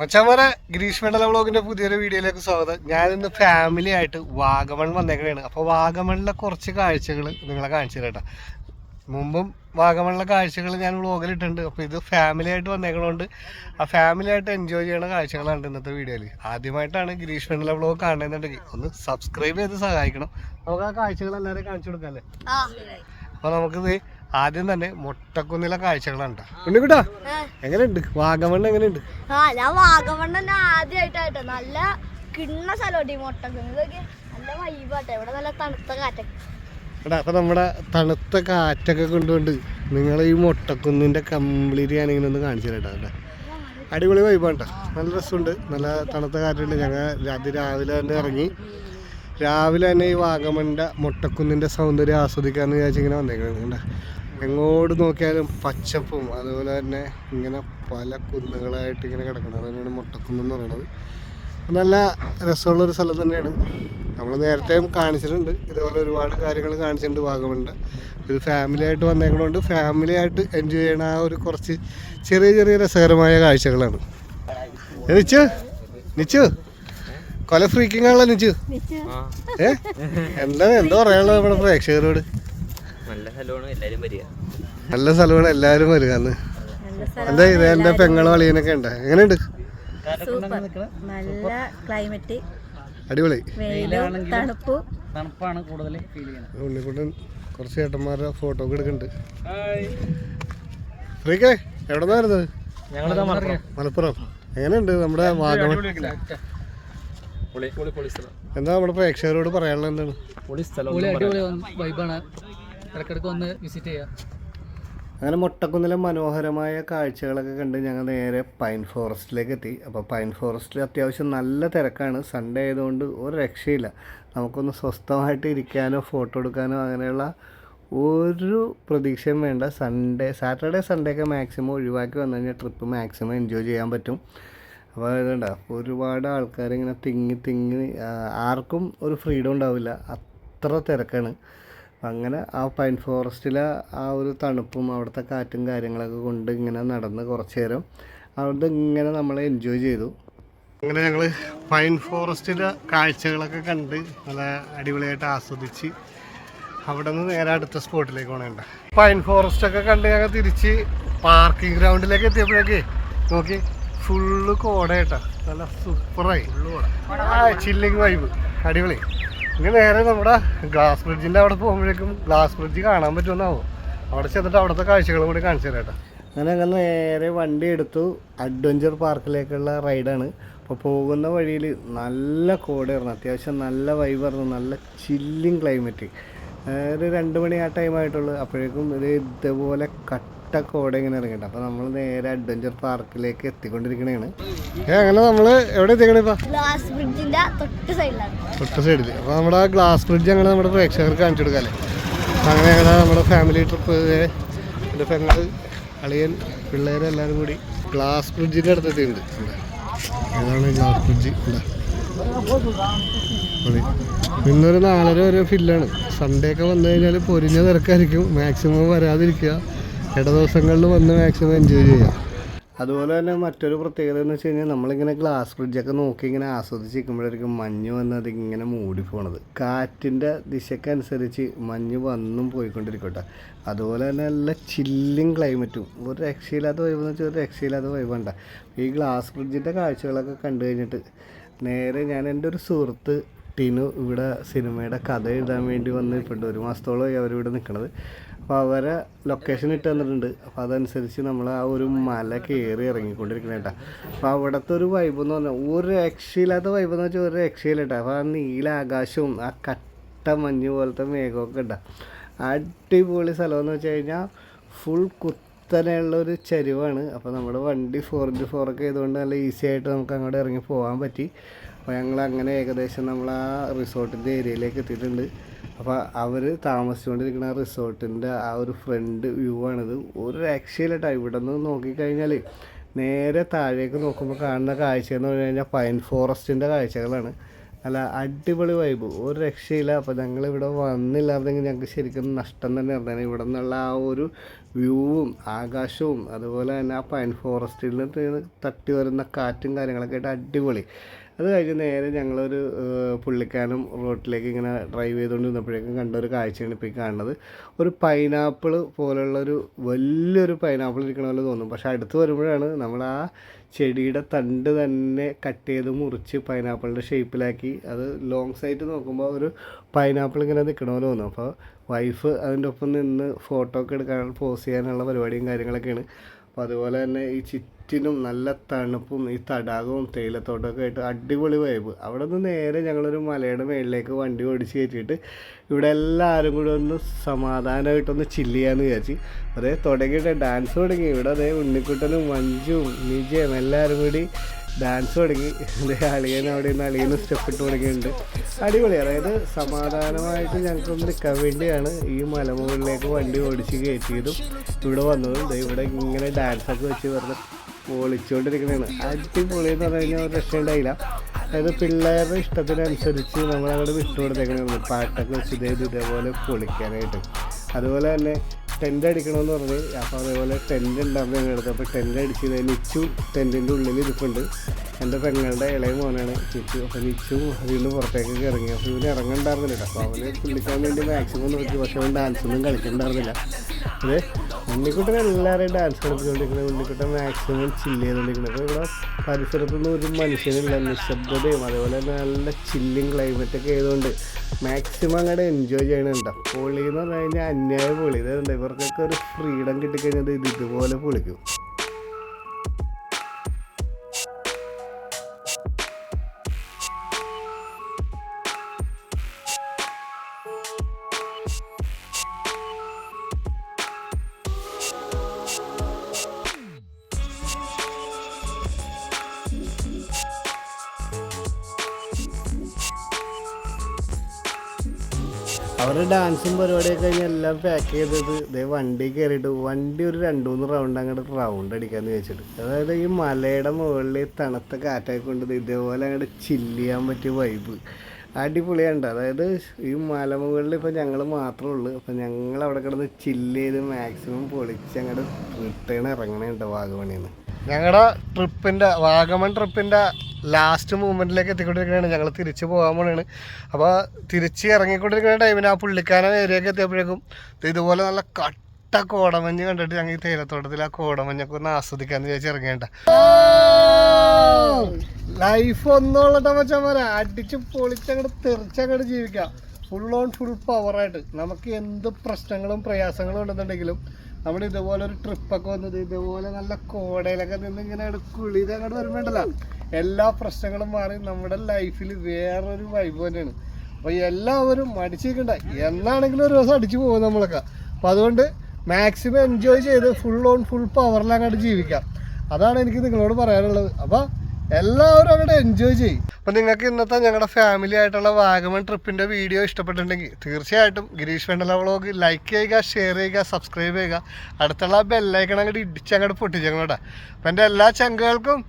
മച്ചാമാരെ ഗ്രീഷ് മണ്ഡല വ്ളോഗിന്റെ പുതിയൊരു വീഡിയോയിലേക്ക് സ്വാഗതം. ഞാനിന്ന് ഫാമിലി ആയിട്ട് വാഗമൺ വന്നേക്കുകയാണ് അപ്പോൾ വാഗമണിലെ കുറച്ച് കാഴ്ചകൾ നിങ്ങളെ കാണിച്ചു കേട്ടോ മുമ്പും വാഗമണിലെ കാഴ്ചകൾ ഞാൻ വ്ളോഗിലിട്ടുണ്ട്. അപ്പോൾ ഇത് ഫാമിലി ആയിട്ട് വന്നേക്കണോണ്ട് ആ ഫാമിലി ആയിട്ട് എൻജോയ് ചെയ്യണ കാഴ്ചകളാണ് ഇന്നത്തെ വീഡിയോയിൽ ആദ്യമായിട്ടാണ് ഗ്രീഷ് മണ്ഡല വ്ളോഗ് കാണുന്നുണ്ടെങ്കിൽ ഒന്ന് സബ്സ്ക്രൈബ് ചെയ്ത് സഹായിക്കണം. നമുക്ക് ആ കാഴ്ചകൾ എല്ലാവരെയും കാണിച്ചു കൊടുക്കാം അല്ലേ? അപ്പോൾ നമുക്കിത് ആദ്യം തന്നെ മുട്ടക്കുന്നിലെ കാഴ്ചകളുണ്ട് കേട്ടോ. ഉണ്ണിക്കുട്ടാ എങ്ങനെയുണ്ട്? വാഗമണ് എങ്ങനെയുണ്ട്? ആ ഞാൻ വാഗമണ്ണ ആദ്യമായിട്ടാട്ടോ നല്ല കിണ്ണ സ്ഥലമുണ്ട് ഈ മുട്ടക്ക് ഇതൊക്കെ നല്ല വൈബാട്ടെ ഇവിടെ നല്ല തണുത്ത കാറ്റൊക്കെ. എടാ അപ്പൊ നമ്മുടെ തണുത്ത കാറ്റൊക്കെ കൊണ്ടുകൊണ്ട് നിങ്ങൾ ഈ മുട്ടക്കുന്നിന്റെ കംപ്ലീറ്റ് ഞാൻ ഇങ്ങനെ ഒന്ന് കാണിച്ചു തരട്ടോ കേട്ടോ. അടിപൊളി വൈബാണ് ട്ടോ. നല്ല രസമുണ്ട്. നല്ല തണുത്ത കാറ്റുണ്ട്. ഞങ്ങൾ രാത്രി രാവിലെ തന്നെ ഇറങ്ങി രാവിലെ തന്നെ ഈ വാഗമണിന്റെ മുട്ടക്കുന്നിന്റെ സൗന്ദര്യം ആസ്വദിക്കാമെന്ന് വിചാരിച്ച് ഇങ്ങനെ വന്നേക്കുന്നത് കണ്ട? എങ്ങോട്ട് നോക്കിയാലും പച്ചപ്പും അതുപോലെ തന്നെ ഇങ്ങനെ പല കുന്നുകളായിട്ട് ഇങ്ങനെ കിടക്കുന്നത് അതാണ് മുട്ടക്കുന്ന് എന്ന് പറയുന്നത്. നല്ല രസമുള്ളൊരു സ്ഥലം തന്നെയാണ്. നമ്മൾ നേരത്തെയും കാണിച്ചിട്ടുണ്ട്. ഇതുപോലെ ഒരുപാട് കാര്യങ്ങൾ കാണിച്ചിട്ടുണ്ട് വാഗമണിന്റെ ഇത് ഫാമിലി ആയിട്ട് വന്നേക്കണോണ്ട് ഫാമിലി ആയിട്ട് എൻജോയ് ചെയ്യണ ആ ഒരു കുറച്ച് ചെറിയ ചെറിയ രസകരമായ കാഴ്ചകളാണ്. നിച്ചു? നിച്ചു? കൊല ഫ്രീക്കിംഗ് ആണല്ലോ നിച്ചു ഏ? എന്താ എന്താ പറയാനുള്ളത് നമ്മുടെ പ്രേക്ഷകരോട്? നല്ല സ്ഥലമാണ് എല്ലാരും വരിക. നല്ല സ്ഥലമാണ് എല്ലാവരും വരിക അന്ന്. എന്താ ഇത്? എന്റെ പെങ്ങളും അളിയനൊക്കെ ഉണ്ട്? എങ്ങനെയുണ്ട്? നല്ല ക്ലൈമറ്റ് അടിപൊളി. തണുപ്പും. തണുപ്പാണ് കൂടുതൽ ഫീൽ ചെയ്യുന്നത്. ഉണ്ണിക്കുട്ടൻ കുറച്ച് ചേട്ടന്മാരുടെ ഫോട്ടോ ഒക്കെ എടുക്കുന്നുണ്ട്. ഫ്രീക്കേ എവിടെ നിന്നായിരുന്നത് മലപ്പുറം. എങ്ങനെയുണ്ട് നമ്മുടെ വാഗമൺ പൊളി പൊളി പൊളി സ്ഥലം എന്താ നമ്മുടെ പ്രേക്ഷകരോട് പറയാനുള്ള എന്താണ്? വൈബാണ്. ഇടക്കിടക്ക് വന്ന് വിസിറ്റ് ചെയ്യാം. അങ്ങനെ മുട്ടക്കുന്നിലെ മനോഹരമായ കാഴ്ചകളൊക്കെ കണ്ട് ഞങ്ങൾ നേരെ പൈൻ ഫോറസ്റ്റിലേക്ക് എത്തി. അപ്പോൾ പൈൻ ഫോറസ്റ്റിൽ അത്യാവശ്യം നല്ല തിരക്കാണ്. സൺഡേ ആയതുകൊണ്ട് ഒരു രക്ഷയില്ല. നമുക്കൊന്ന് സ്വസ്ഥമായിട്ട് ഇരിക്കാനോ ഫോട്ടോ എടുക്കാനോ അങ്ങനെയുള്ള ഒരു പ്രതീക്ഷയും വേണ്ട. സൺഡേ സാറ്റർഡേ സൺഡേ ഒക്കെ മാക്സിമം ഒഴിവാക്കി വന്നു കഴിഞ്ഞാൽ ട്രിപ്പ് മാക്സിമം എൻജോയ് ചെയ്യാൻ പറ്റും. അപ്പോൾ ഒരുപാട് ആൾക്കാർ ഇങ്ങനെ തിങ്ങി തിങ്ങി ആർക്കും ഒരു ഫ്രീഡം ഉണ്ടാവില്ല. അത്ര തിരക്കാണ്. അങ്ങനെ ആ പൈൻ ഫോറസ്റ്റിലെ ആ ഒരു തണുപ്പും അവിടുത്തെ കാറ്റും കാര്യങ്ങളൊക്കെ കൊണ്ട് ഇങ്ങനെ നടന്ന് കുറച്ച് നേരം അവിടെ ഇങ്ങനെ നമ്മൾ എൻജോയ് ചെയ്തു. അങ്ങനെ ഞങ്ങൾ പൈൻ ഫോറസ്റ്റിലെ കാഴ്ചകളൊക്കെ കണ്ട് നല്ല അടിപൊളിയായിട്ട് ആസ്വദിച്ച് അവിടെ നിന്ന് നേരെ അടുത്ത സ്പോട്ടിലേക്ക് പോകണേണ്ട പൈൻ ഫോറസ്റ്റ് ഒക്കെ കണ്ട് ഞങ്ങൾ തിരിച്ച് പാർക്കിംഗ് ഗ്രൗണ്ടിലേക്ക് എത്തിയപ്പോഴേക്കേ നോക്കി ഫുള്ള് കോടയട്ട നല്ല സൂപ്പറായി. ആ ചില്ലിങ് വൈബ് അടിപൊളി. ഇനി നേരെ നമ്മുടെ ഗ്ലാസ് ബ്രിഡ്ജിന്റെ അവിടെ പോകുമ്പോഴേക്കും ഗ്ലാസ് ബ്രിഡ്ജ് കാണാൻ പറ്റുമെന്നാവും? അവിടെ ചെന്നിട്ട് അവിടുത്തെ കാഴ്ചകളും കൂടി കാണിച്ചു തരാം കേട്ടോ. അങ്ങനെ ഞങ്ങൾ നേരെ വണ്ടി എടുത്തു. അഡ്വഞ്ചർ പാർക്കിലേക്കുള്ള റൈഡാണ് അപ്പോൾ പോകുന്ന വഴിയിൽ നല്ല കോടയായിരുന്നു അത്യാവശ്യം നല്ല വൈബായിരുന്നു നല്ല ചില്ലിങ് ക്ലൈമറ്റ് ഒരു രണ്ട് മണി ആ ടൈം ആയിട്ടുള്ളൂ. അപ്പോഴേക്കും ഇത് ഇതുപോലെ കട്ട കോട ഇങ്ങനെ ഇറങ്ങിട്ട് അപ്പോൾ നമ്മൾ നേരെ അഡ്വഞ്ചർ പാർക്കിലേക്ക് എത്തിക്കൊണ്ടിരിക്കണേണ്. ഏ അങ്ങനെ നമ്മൾ എവിടെ എത്തിക്കണേ ബ്രിഡ്ജിന്റെ തൊട്ട് സൈഡിൽ അപ്പോൾ നമ്മുടെ ആ ഗ്ലാസ് ബ്രിഡ്ജ് അങ്ങനെ നമ്മുടെ പ്രേക്ഷകർക്ക് കാണിച്ചു കൊടുക്കാല്ലേ? അങ്ങനെ അങ്ങനെ നമ്മുടെ ഫാമിലി ട്രിപ്പ് എന്റെ പെങ്ങൾ അളിയൻ പിള്ളേരെല്ലാരും കൂടി ഗ്ലാസ് ബ്രിഡ്ജിന്റെ അടുത്തെത്തിയിട്ടുണ്ട് ഇതാണ് ഗ്ലാസ് ബ്രിഡ്ജ്. ഉണ്ട്. ഇന്നൊരു നാലര വരെ ഫില്ലാണ് സൺഡേ ഒക്കെ വന്നു കഴിഞ്ഞാൽ പൊരിഞ്ഞ തിരക്കായിരിക്കും. മാക്സിമം വരാതിരിക്കുക. ഇട ദിവസങ്ങളിൽ വന്ന് മാക്സിമം എൻജോയ് ചെയ്യാം. അതുപോലെ തന്നെ മറ്റൊരു പ്രത്യേകത എന്ന് വെച്ച് കഴിഞ്ഞാൽ നമ്മളിങ്ങനെ ഗ്ലാസ് ബ്രിഡ്ജൊക്കെ നോക്കി ഇങ്ങനെ ആസ്വദിച്ചിരിക്കുമ്പോഴായിരിക്കും മഞ്ഞ് വന്നത് ഇങ്ങനെ മൂടി പോണത്. കാറ്റിന്റെ ദിശക്കനുസരിച്ച് മഞ്ഞ് വന്നും പോയിക്കൊണ്ടിരിക്കട്ടെ. അതുപോലെ തന്നെ നല്ല ചില്ലിങ് ക്ലൈമറ്റും ഒരു രക്ഷയില്ലാത്ത വൈബ് എന്ന് വെച്ചാൽ ഒരു രക്ഷയില്ലാത്ത വൈബുണ്ട ഈ ഗ്ലാസ് ബ്രിഡ്ജിന്റെ കാഴ്ചകളൊക്കെ കണ്ടു കഴിഞ്ഞിട്ട് നേരെ ഞാൻ എന്റെ ഒരു സുഹൃത്ത് ടിനു ഇവിടെ സിനിമയുടെ കഥ എഴുതാൻ വേണ്ടി വന്ന് ഇപ്പോൾ ഒരു മാസത്തോളമായി അവരിവിടെ നിൽക്കണത്. അപ്പോൾ അവരെ ലൊക്കേഷൻ ഇട്ട് തന്നിട്ടുണ്ട്. അപ്പോൾ അതനുസരിച്ച് നമ്മൾ ആ ഒരു മല കയറി ഇറങ്ങിക്കൊണ്ടിരിക്കണം കേട്ടോ അപ്പോൾ അവിടുത്തെ ഒരു വൈബ് എന്ന് പറഞ്ഞാൽ ഒരു രക്ഷയില്ലാത്ത വൈബ് എന്ന് വെച്ചാൽ ഒരു രക്ഷയില്ല കേട്ടോ അപ്പോൾ ആ നീല ആകാശവും ആ കട്ട മഞ്ഞ് പോലത്തെ മേഘമൊക്കെ ഉണ്ടാ അടിപൊളി സ്ഥലം എന്ന് വെച്ച് കഴിഞ്ഞാൽ ഫുൾ കുത്തനെയുള്ള ഒരു ചരിവാണ്. അപ്പോൾ നമ്മുടെ വണ്ടി ഫോർ ഇന്റു ഫോർ ഒക്കെ ആയതുകൊണ്ട് നല്ല ഈസി ആയിട്ട് നമുക്ക് അങ്ങോട്ട് ഇറങ്ങി പോകാൻ പറ്റി. അപ്പോൾ ഞങ്ങൾ അങ്ങനെ ഏകദേശം നമ്മൾ ആ റിസോർട്ടിന്റെ ഏരിയയിലേക്ക് എത്തിയിട്ടുണ്ട്. അപ്പോൾ അവർ താമസിച്ചുകൊണ്ടിരിക്കുന്ന റിസോർട്ടിന്റെ ആ ഒരു ഫ്രണ്ട് വ്യൂ ആണിത്. ഒരു രക്ഷയില്ലട്ടോ. ഇവിടെ നിന്ന് നോക്കിക്കഴിഞ്ഞാൽ നേരെ താഴേക്ക് നോക്കുമ്പോൾ കാണുന്ന കാഴ്ച എന്ന് പറഞ്ഞു കഴിഞ്ഞാൽ പൈൻ ഫോറസ്റ്റിന്റെ കാഴ്ചകളാണ്. അല്ല അടിപൊളി വൈബ്. ഒരു രക്ഷയില്ല. അപ്പോൾ ഞങ്ങളിവിടെ വന്നില്ലായിരുന്നെങ്കിൽ ഞങ്ങൾക്ക് ശരിക്കും നഷ്ടം തന്നെ ആയിരുന്നു ഇവിടെ നിന്നുള്ള ആ ഒരു വ്യൂവും ആകാശവും അതുപോലെ തന്നെ ആ പൈൻ ഫോറസ്റ്റിൽ നിന്ന് തട്ടി വരുന്ന കാറ്റും കാര്യങ്ങളൊക്കെ ആയിട്ട് അടിപൊളി. അത് കഴിഞ്ഞ് നേരെ ഞങ്ങളൊരു പുള്ളിക്കാനും റോട്ടിലേക്ക് ഇങ്ങനെ ഡ്രൈവ് ചെയ്തുകൊണ്ട് നിന്നപ്പോഴേക്കും കണ്ട ഒരു കാഴ്ചയാണ് ഇപ്പോൾ ഈ കാണുന്നത്. ഒരു പൈനാപ്പിൾ പോലുള്ളൊരു വലിയൊരു പൈനാപ്പിൾ ഇരിക്കണ പോലെ തോന്നും. പക്ഷെ അടുത്ത് വരുമ്പോഴാണ് നമ്മൾ ആ ചെടിയുടെ തണ്ട് തന്നെ കട്ട് ചെയ്ത് മുറിച്ച് പൈനാപ്പിളിന്റെ ഷേപ്പിലാക്കി അത് ലോങ് സൈറ്റ് നോക്കുമ്പോൾ ഒരു പൈനാപ്പിൾ ഇങ്ങനെ നിൽക്കണ പോലെ തോന്നും. അപ്പോൾ വൈഫ് അതിന്റെ ഒപ്പം നിന്ന് ഫോട്ടോ ഒക്കെ എടുക്കാൻ പോസ് ചെയ്യാനുള്ള പരിപാടിയും കാര്യങ്ങളൊക്കെയാണ്. അപ്പോൾ അതുപോലെ തന്നെ ഈ ചുറ്റിനും നല്ല തണുപ്പും ഈ തടാകവും തേയിലത്തോട്ടമൊക്കെ ആയിട്ട് അടിപൊളി വൈബ് അവിടെ നിന്ന് നേരെ ഞങ്ങളൊരു മലയുടെ മേളിലേക്ക് വണ്ടി ഓടിച്ച് കയറ്റിയിട്ട് ഇവിടെ എല്ലാവരും കൂടി ഒന്ന് സമാധാനമായിട്ടൊന്ന് ചില്ല് ചെയ്യാന്ന് വിചാരിച്ച്. അതേ തുടങ്ങിയിട്ട് ഡാൻസ് തുടങ്ങി. ഇവിടെ അതേ ഉണ്ണിക്കുട്ടനും മഞ്ജുവും നിജയും എല്ലാവരും കൂടി ഡാൻസ് തുടങ്ങി. അളിയൻ അവിടെ നിന്ന് അളിയന് സ്റ്റെപ്പ് ഇട്ട് തുടങ്ങിയിട്ടുണ്ട് അടിപൊളി. അതായത് സമാധാനമായിട്ട് ഞങ്ങൾക്കൊന്ന് നിൽക്കാൻ വേണ്ടിയാണ് ഈ മലമുകളിലേക്ക് വണ്ടി ഓടിച്ച് കയറ്റിയതും ഇവിടെ വന്നതും. ഇവിടെ ഇങ്ങനെ ഡാൻസൊക്കെ വെച്ച് വെറുതെ പൊളിച്ചുകൊണ്ടിരിക്കുന്നതാണ് അടിപൊളി എന്ന് പറഞ്ഞു കഴിഞ്ഞാൽ ഒരു രക്ഷയുണ്ടായില്ല അതായത് പിള്ളേരുടെ ഇഷ്ടത്തിനനുസരിച്ച് നമ്മളങ്ങോട്ട് വിട്ടു കൊടുത്തേക്കണേ പാട്ടൊക്കെ വെച്ച് ഇതേ ഇതേപോലെ പൊളിക്കാനായിട്ട്. അതുപോലെ തന്നെ ടെന്റ് അടിക്കണമെന്ന് പറഞ്ഞ്. അപ്പോൾ അതേപോലെ ടെന്റ് ഉണ്ടാകുമ്പോൾ ഞങ്ങൾ എടുത്തു അപ്പോൾ ടെന്റ് അടിച്ച് നിച്ചു ടെന്റിന്റെ ഉള്ളിൽ ഇരിപ്പുണ്ട്. എന്റെ പെങ്ങളുടെ ഇളയ മോനാണ് ചിച്ചു അപ്പോൾ നിച്ചു അതിൽ നിന്ന് ഇറങ്ങി അപ്പോൾ ഇവന് ഇറങ്ങണ്ടായിരുന്നില്ല. അപ്പോൾ അവന് പുള്ളിക്കാൻ വേണ്ടി മാക്സിമം നോക്കി. പക്ഷേ അവൻ ഡാൻസൊന്നും കളിക്കണ്ടായിരുന്നില്ല. അത്? ഉണ്ണിക്കുട്ടൻ എല്ലാവരെയും ഡാൻസ് കളിച്ചുകൊണ്ടിരിക്കുന്നത് ഉണ്ണിക്കുട്ടൻ മാക്സിമം ചില്ല് ചെയ്തുകൊണ്ടിരിക്കുന്നത് അപ്പോൾ ഇവിടെ പരിസരത്തൊന്നും ഒരു മനുഷ്യനില്ല. നിശബ്ദതയും അതേപോലെ നല്ല ചില്ലിങ് ക്ലൈമറ്റൊക്കെ ആയതുകൊണ്ട് മാക്സിമം അങ്ങോട്ട് എൻജോയ് ചെയ്യണുണ്ട് പൊളി എന്ന് പറഞ്ഞു കഴിഞ്ഞാൽ അന്യായ പൊളി. ഇതുണ്ട് ഇവർക്കൊക്കെ ഒരു ഫ്രീഡം കിട്ടിക്കഴിഞ്ഞാൽ ഇത് ഇതുപോലെ പൊളിക്കും. അവരുടെ ഡാൻസും പരിപാടിയൊക്കെ കഴിഞ്ഞ് എല്ലാം പാക്ക് ചെയ്തത് ഇതേ വണ്ടി കയറിയിട്ട് വണ്ടി ഒരു രണ്ട് മൂന്ന് റൗണ്ട് അങ്ങോട്ട് റൗണ്ട് അടിക്കാന്ന് വെച്ചിട്ട് അതായത് ഈ മലയുടെ മുകളിൽ തണുത്ത ദേ ഇതേപോലെ അങ്ങോട്ട് ചില്ല് ചെയ്യാൻ പറ്റിയ വൈബ് അടിപൊളിയുണ്ട് അതായത് ഈ മലമുകളിൽ ഇപ്പോൾ ഞങ്ങൾ മാത്രമേ ഉള്ളൂ. അപ്പോൾ ഞങ്ങൾ അവിടെ കിടന്ന് ചില്ല് ചെയ്ത് മാക്സിമം പൊളിച്ച് അങ്ങോട്ട് റിട്ടേൺ ഇറങ്ങണുണ്ട് വാഗമണിന്ന് ഞങ്ങളുടെ ട്രിപ്പിന്റെ വാഗമൺ ട്രിപ്പിന്റെ ലാസ്റ്റ് മൂമെന്റിലേക്ക് എത്തിക്കൊണ്ടിരിക്കുകയാണ് ഞങ്ങൾ തിരിച്ച് പോകാൻ പോണാണ്. അപ്പോൾ തിരിച്ച് ഇറങ്ങിക്കൊണ്ടിരിക്കുന്ന ടൈമിന് ആ പുള്ളിക്കാരൻ ഏരിയയൊക്കെ എത്തിയപ്പോഴേക്കും ഇതുപോലെ നല്ല കട്ട കോടമഞ്ഞ് കണ്ടിട്ട് ഞങ്ങൾ ഈ തേയിലത്തോട്ടത്തിൽ ആ കോടമഞ്ഞൊക്കെ ഒന്ന് ആസ്വദിക്കാന്ന് വിചാരിച്ച് ഇറങ്ങേണ്ട ലൈഫ് ഒന്നുള്ളട്ട മച്ചന്മാരെ അടിച്ച് പൊളിച്ചങ്ങോട്ട് തെറിച്ചങ്ങോട്ട് ജീവിക്കാം. ഫുൾ ഓൺ ഫുൾ പവറായിട്ട് നമുക്ക് എന്ത് പ്രശ്നങ്ങളും പ്രയാസങ്ങളും ഉണ്ടെന്നുണ്ടെങ്കിലും നമ്മൾ ഇതുപോലെ ഒരു ട്രിപ്പൊക്കെ വന്നത് ഇതുപോലെ നല്ല കോടയിലൊക്കെ നിന്ന് ഇങ്ങനെ കുളിത് അങ്ങോട്ട് വരുമ്പോണ്ടല്ലോ. എല്ലാ പ്രശ്നങ്ങളും മാറി നമ്മുടെ ലൈഫിൽ വേറൊരു വൈബ് തന്നെയാണ്. അപ്പോൾ എല്ലാവരും അടിച്ചിരിക്കണ്ട എന്നാണെങ്കിലും ഒരു ദിവസം അടിച്ചു പോകും നമ്മളൊക്കെ. അപ്പോൾ അതുകൊണ്ട് മാക്സിമം എൻജോയ് ചെയ്ത് ഫുൾ ഓൺ ഫുൾ പവറിലങ്ങോട്ട് ജീവിക്കാം. അതാണ് എനിക്ക് നിങ്ങളോട് പറയാനുള്ളത്. അപ്പോൾ എല്ലാവരും അങ്ങോട്ട് എൻജോയ് ചെയ്യും. അപ്പം നിങ്ങൾക്ക് ഇന്നത്തെ ഞങ്ങളുടെ ഫാമിലി ആയിട്ടുള്ള വാഗമൺ ട്രിപ്പിന്റെ വീഡിയോ ഇഷ്ടപ്പെട്ടിട്ടുണ്ടെങ്കിൽ തീർച്ചയായിട്ടും ഗിരീഷ് വെണ്ടല വ്ളോഗ് ലൈക്ക് ചെയ്യുക ഷെയർ ചെയ്യുക സബ്സ്ക്രൈബ് ചെയ്യുക അടുത്തുള്ള ബെല്ലൈക്കൺ അങ്ങോട്ട് ഇടിച്ച് അങ്ങോട്ട് പൊട്ടിച്ചങ്ങോട്ടെ അപ്പം എന്റെ എല്ലാ ചങ്കുകൾക്കും.